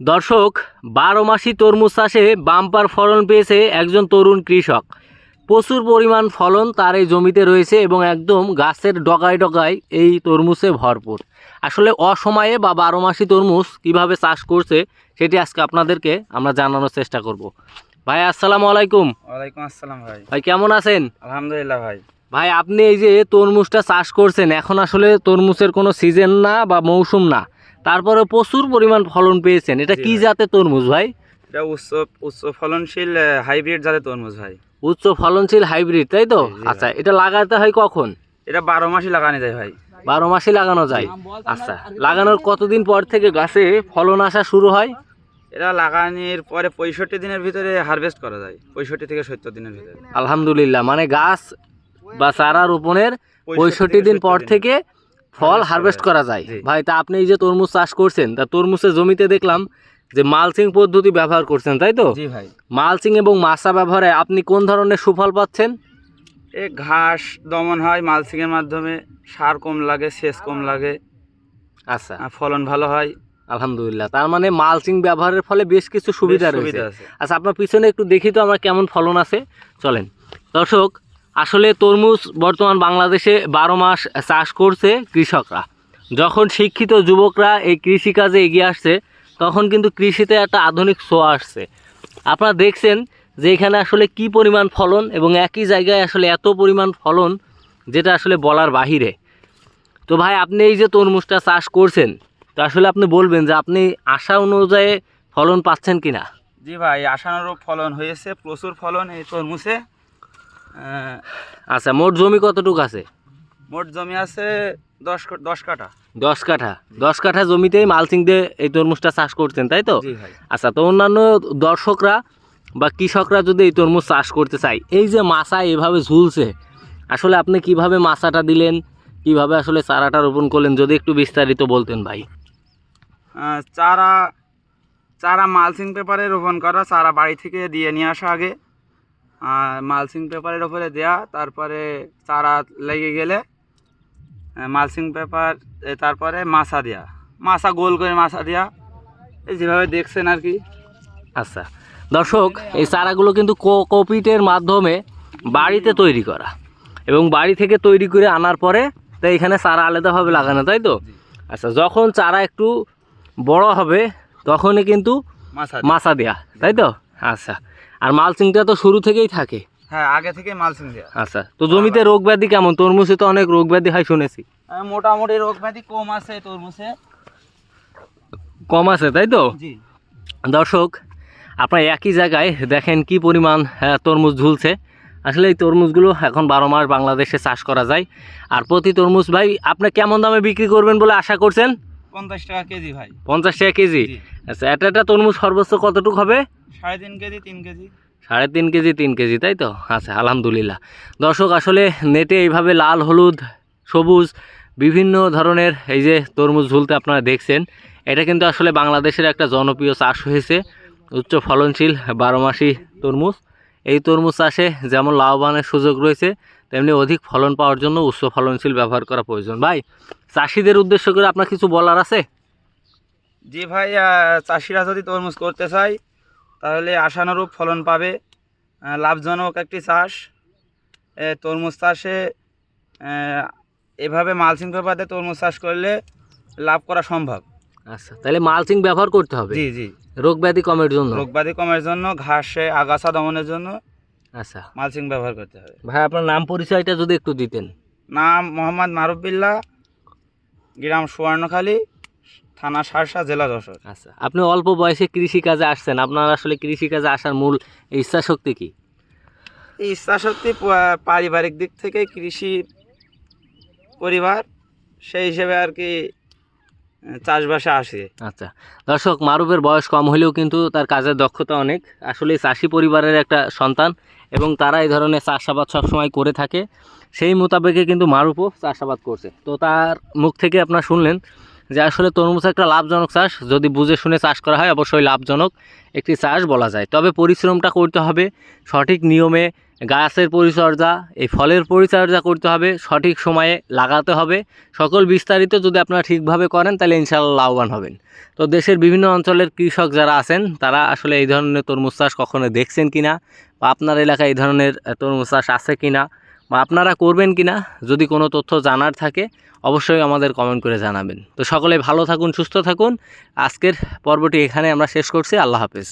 দর্শক বারো মাসি তরমুজ চাষে বাম্পার ফলন পেয়েছে একজন তরুণ কৃষক। প্রচুর পরিমাণ ফলন তার এই জমিতে রয়েছে এবং একদম গাছের ডগায় ডগায় এই তরমুজে ভরপুর। আসলে অসময়ে বা বারো মাসি তরমুজ কীভাবে চাষ করছে সেটি আজকে আপনাদেরকে আমরা জানানোর চেষ্টা করব। ভাই আসসালামু আলাইকুম। ওয়ালাইকুম আসসালাম ভাই। ভাই কেমন আছেন? আলহামদুলিল্লাহ ভাই। ভাই আপনি এই যে তরমুজটা চাষ করছেন এখন আসলে তরমুজের কোনো সিজন না বা মৌসুম না। তারপরে প্রচুর পরিমাণ ফলন পেয়েছেন। এটা কি। জাতের তরমুজ ভাই? এটা উচ্চ উচ্চ ফলনশীল হাইব্রিড জাতের তরমুজ ভাই। উচ্চ ফলনশীল হাইব্রিড তাই তো? আচ্ছা এটা লাগাতে হয় কখন? এটা বারো মাসই লাগানো যায় ভাই। বারো মাসে লাগানো যায়? আচ্ছা লাগানোর কতদিন পর থেকে গাছে ফলন আসা শুরু হয়? এটা লাগানোর পরে পঁয়ষট্টি দিনের ভিতরে হারভেস্ট করা যায়। পঁয়ষট্টি থেকে সত্তর দিনের ভিতরে। আলহামদুলিল্লাহ মানে গাছ বা চারা রোপণের পঁয়ষট্টি দিন পর থেকে ফল হারভেস্ট করা যায়। ভাই তা আপনি এই যে তরমুজ চাষ করছেন তা তরমুজের জমিতে দেখলাম যে মালচিং পদ্ধতি ব্যবহার করছেন তাই তো? জি ভাই। মালচিং এবং মাছা ব্যবহারে আপনি কোন ধরনের সুফল পাচ্ছেন? এ ঘাস দমন হয় মালসিং এর মাধ্যমে সার কম লাগে সেচ কম লাগে আচ্ছা। আর ফলন ভালো হয়। আলহামদুলিল্লাহ তার মানে মালচিং ব্যবহারের ফলে বেশ কিছু সুবিধা রয়েছে। আচ্ছা আপনার পিছনে একটু দেখি তো আমার কেমন ফলন আছে। চলেন। দর্শক আসলে তরমুজ বর্তমান বাংলাদেশে বারো মাস চাষ করছে কৃষকরা। যখন শিক্ষিত যুবকরা এই কৃষিকাজে এগিয়ে আসছে, তখন কিন্তু কৃষিতে একটা আধুনিক ছোঁয়া আসছে। আপনারা দেখছেন যে এখানে আসলে কি পরিমাণ ফলন এবং একই জায়গায় আসলে এত পরিমাণ ফলন যেটা আসলে বলার বাহিরে। তো ভাই, আপনি এই যে তরমুজটা চাষ করছেন, তো আসলে আপনি বলবেন যে আপনি আশা অনুযায়ী ফলন পাচ্ছেন কিনা? জি ভাই, আশানুরূপ ফলন হয়েছে, প্রচুর ফলন এই তরমুজে। আচ্ছা মোট জমি কতটুকু আছে? মোট জমি আছে দশ দশ কাঠা। দশ কাঠা। দশ কাঠা জমিতেই মালচিং দিয়ে এই তরমুজটা চাষ করছেন তাই তো? আচ্ছা তো অন্যান্য দর্শকরা বা কৃষকরা যদি এই তরমুজ চাষ করতে চায় এই যে মাছা এভাবে ঝুলছে আসলে আপনি কীভাবে মাছাটা দিলেন কীভাবে আসলে চারাটা রোপণ করলেন যদি একটু বিস্তারিত বলতেন ভাই। চারা চারা মালসিং পেপারে রোপণ করা চারা বাড়ি থেকে দিয়ে নিয়ে আসা আগে। মালসিং পেপারের ওপরে দেয়া তারপরে চারা লেগে গেলে মালসিং পেপার তারপরে মাছা দেয়া। মাছা গোল করে মাছা দেয়া। এই যেভাবে দেখছেন আর কি। আচ্ছা দর্শক এই চারাগুলো কিন্তু কোপিটের মাধ্যমে বাড়িতে তৈরি করা এবং বাড়ি থেকে তৈরি করে আনার পরে তো এখানে চারা আলাদাভাবে লাগানো তাই তো? আচ্ছা যখন চারা একটু বড় হবে তখনই কিন্তু মাছা মাছা দেয়া তাই তো? আচ্ছা আর মালচিংটা তো শুরু থেকেই থাকে। হ্যাঁ আগে থেকে মালসিং দেয়া। আচ্ছা তো জমিতে রোগ ব্যাধি কেমন? তরমুজে তো অনেক রোগ ব্যাধি হয় শুনেছি। মোটামুটি রোগ ব্যাধি কম আছে তরমুজে। কম আছে তাই তো? জি। দর্শক আপনার একই জায়গায় দেখেন কি পরিমাণ আহ, তরমুজ ঝুলছে। আসলে এই তরমুজগুলো এখন বারো মাস বাংলাদেশে চাষ করা যায়। আর প্রতি তরমুজ ভাই আপনি কেমন দামে বিক্রি করবেন বলে আশা করছেন? পঞ্চাশ টাকা কেজি ভাই। পঞ্চাশ টাকা কেজি? আচ্ছা একটা একটা তরমুজ সর্বোচ্চ কতটুকু হবে? সাড়ে তিন কেজি তিন কেজি। সাড়ে তিন কেজি তিন কেজি তাই তো? আচ্ছা আলহামদুলিল্লাহ। দর্শক আসলে নেটে এইভাবে লাল হলুদ সবুজ বিভিন্ন ধরনের এই যে তরমুজ ঝুলতে আপনারা দেখছেন এটা কিন্তু আসলে বাংলাদেশের একটা জনপ্রিয় চাষ হয়েছে। উচ্চ ফলনশীল বারো মাসি তরমুজ। এই তরমুজ চাষে যেমন লাভবানের সুযোগ রয়েছে তেমনি অধিক ফলন পাওয়ার জন্য উচ্চ ফলনশীল ব্যবহার করা প্রয়োজন। ভাই চাষিদের উদ্দেশ্য করে আপনার কিছু বলার আছে? জি ভাই চাষিরা যদি তরমুজ করতে চায় তাহলে আশানুরূপ ফলন পাবে। লাভজনক একটি চাষ। তরমুজ চাষে এভাবে মালচিং পেপারে তরমুজ চাষ করলে লাভ করা সম্ভব। আচ্ছা তাহলে মালচিং ব্যবহার করতে হবে? জি জি। রোগ ব্যাধি কমের জন্য? রোগবাদি কমের জন্য ঘাসে আগাছা দমনের জন্য আচ্ছা। মালচিং ব্যবহার করতে হবে। ভাই আপনার নাম পরিচয়টা যদি একটু দিতেন। নাম মোহাম্মদ মারুফবিল্লা গ্রাম সুবর্ণখালী থানা সারসা জেলা যশোর। আচ্ছা আপনি অল্প বয়সে কৃষি কাজে আসছেন। আপনার আসলে কৃষি কাজে আসার মূল ইচ্ছা শক্তি কি? ইচ্ছা শক্তি পারিবারিক দিক থেকে কৃষি পরিবার সেই হিসেবে আর কি চাষবাসে আসে। আচ্ছা দর্শক মারুফের বয়স কম হলেও কিন্তু তার কাজের দক্ষতা অনেক। আসলে চাষি পরিবারের একটা সন্তান। এবং তারা এই ধরনের চাষাবাদ সবসময় করে থাকে। সেই মোতাবেকে কিন্তু মারুফও চাষাবাদ করছে। তো তার মুখ থেকে আপনার শুনলেন যে আসলে তরমুজ একটা লাভজনক চাষ। যদি বুঝে শুনে চাষ করা হয়, অবশ্যই লাভজনক একটি চাষ বলা যায়। তবে পরিশ্রমটা করতে হবে, সঠিক নিয়মে গাছের পরিচর্যা, এই ফলের পরিচর্যা করতে হবে, সঠিক সময়ে লাগাতে হবে। সকল বিস্তারিত যদি আপনারা ঠিকভাবে করেন, তাহলে ইনশাল্লাহ লাভবান হবেন। তো দেশের বিভিন্ন অঞ্চলের কৃষক যারা আছেন, তারা আসলে এই ধরনের তরমুজ চাষ কখনো দেখছেন কিনা বা আপনার এলাকায় এই ধরনের তরমুজ চাষ আছে কি না বা আপনারা করবেন কি না যদি কোনো তথ্য জানার থাকে, অবশ্যই আমাদের কমেন্ট করে জানাবেন। তো সকলে ভালো থাকুন, সুস্থ থাকুন। আজকের পর্বটি এখানে আমরা শেষ করছি। আল্লাহ হাফেজ।